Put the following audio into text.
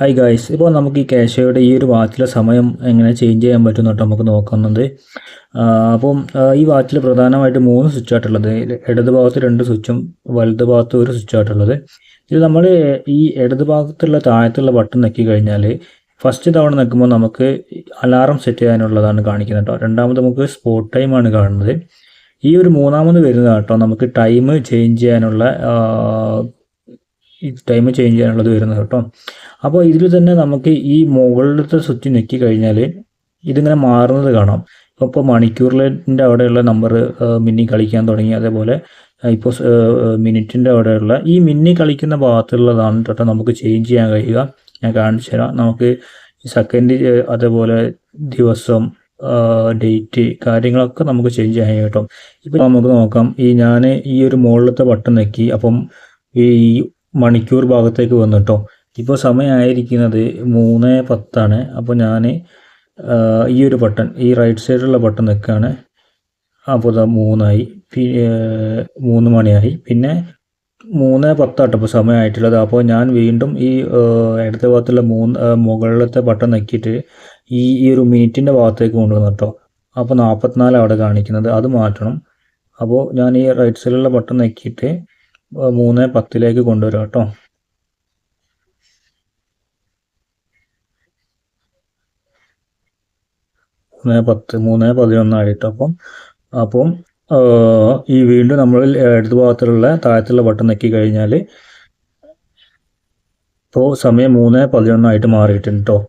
Hi guys ഇപ്പോൾ നമുക്ക് ഈ കാഷയുടെ ഈ ഒരു വാച്ചിലെ സമയം എങ്ങനെ ചേഞ്ച് ചെയ്യാൻ പറ്റും എന്നിട്ട് നമുക്ക് നോക്കുന്നത്. അപ്പം ഈ വാച്ചിൽ പ്രധാനമായിട്ട് മൂന്ന് സ്വിച്ച് ആയിട്ടുള്ളത്. ഇടത് ഭാഗത്ത് രണ്ട് സ്വിച്ചും വലത് ഭാഗത്ത് ഒരു സ്വിച്ച് ആയിട്ടുള്ളത്. ഇത് നമ്മൾ ഈ ഇടത് ഭാഗത്തുള്ള താഴത്തുള്ള ബട്ടൺ നെക്കി കഴിഞ്ഞാൽ ഫസ്റ്റ് തവണ നിൽക്കുമ്പോൾ നമുക്ക് അലാറം സെറ്റ് ചെയ്യാനുള്ളതാണ് കാണിക്കുന്നത് കേട്ടോ. രണ്ടാമത് നമുക്ക് സ്പോട്ട് ടൈമാണ് കാണുന്നത്. ഈ ഒരു മൂന്നാമത് വരുന്നത് കേട്ടോ. നമുക്ക് ടൈം ചേഞ്ച് ചെയ്യാനുള്ള ഈ ടൈം ചേഞ്ച് ചെയ്യാനുള്ളത് വരുന്നത് കേട്ടോ. അപ്പോൾ ഇതിൽ തന്നെ നമുക്ക് ഈ മുകളിലത്തെ സ്വിച്ച് ഞെക്കി കഴിഞ്ഞാൽ ഇതിങ്ങനെ മാറുന്നത് കാണാം. ഇപ്പോൾ മണിക്കൂറിന്റെ അവിടെയുള്ള നമ്പർ മിന്നി കളിക്കാൻ തുടങ്ങി. അതേപോലെ ഇപ്പോൾ മിനിറ്റിന്റെ അവിടെയുള്ള ഈ മിന്നി കളിക്കുന്ന ഭാഗത്തുള്ളതാണ് കേട്ടോ നമുക്ക് ചേഞ്ച് ചെയ്യാൻ കഴിയുക. ഞാൻ കാണിച്ചു തരാം. നമുക്ക് സെക്കൻഡ് അതേപോലെ ദിവസം ഡേറ്റ് കാര്യങ്ങളൊക്കെ നമുക്ക് ചേഞ്ച് ചെയ്യാൻ കഴിയും കേട്ടോ. ഇപ്പോൾ നമുക്ക് നോക്കാം. ഈ ഞാൻ ഈ ഒരു മുകളിലത്തെ ബട്ടൺ നെക്കി അപ്പം ഈ മണിക്കൂർ ഭാഗത്തേക്ക് വന്നു കേട്ടോ ഇപ്പോൾ സമയമായിരിക്കുന്നത് മൂന്ന് പത്താണ്. അപ്പോൾ ഞാൻ ഈ ഒരു ബട്ടൺ ഈ റൈറ്റ് സൈഡിലുള്ള ബട്ടൺ നിൽക്കുകയാണ്. അപ്പോൾ ഇതാ മൂന്നായി. മൂന്ന് മണിയായി. പിന്നെ മൂന്ന് പത്താട്ടോ ഇപ്പോൾ സമയമായിട്ടുള്ളത്. അപ്പോൾ ഞാൻ വീണ്ടും ഈ ഇടത്തെ ഭാഗത്തുള്ള മൂന്ന് മുകളിലത്തെ ബട്ടൺ നക്കിയിട്ട് ഈ ഈ ഒരു മിനിറ്റിന്റെ ഭാഗത്തേക്ക് കൊണ്ടുവന്നു കേട്ടോ അപ്പോൾ നാൽപ്പത്തിനാല് അവിടെ കാണിക്കുന്നത്. അത് മാറ്റണം. അപ്പോൾ ഞാൻ ഈ റൈറ്റ് സൈഡിലുള്ള ബട്ടൺ നക്കിയിട്ട് മൂന്ന് പത്തിലേക്ക് കൊണ്ടുവരാം കേട്ടോ. മൂന്ന് പത്ത് മൂന്ന് പതിനൊന്നായിട്ട് അപ്പം. അപ്പം ഈ വീണ്ടും നമ്മൾ ഇടത് ഭാഗത്തുള്ള താഴത്തുള്ള ബട്ടൺ നെക്കി കഴിഞ്ഞാൽ ഇപ്പോൾ സമയം മൂന്ന് പതിനൊന്നായിട്ട് മാറിയിട്ടുണ്ട് കേട്ടോ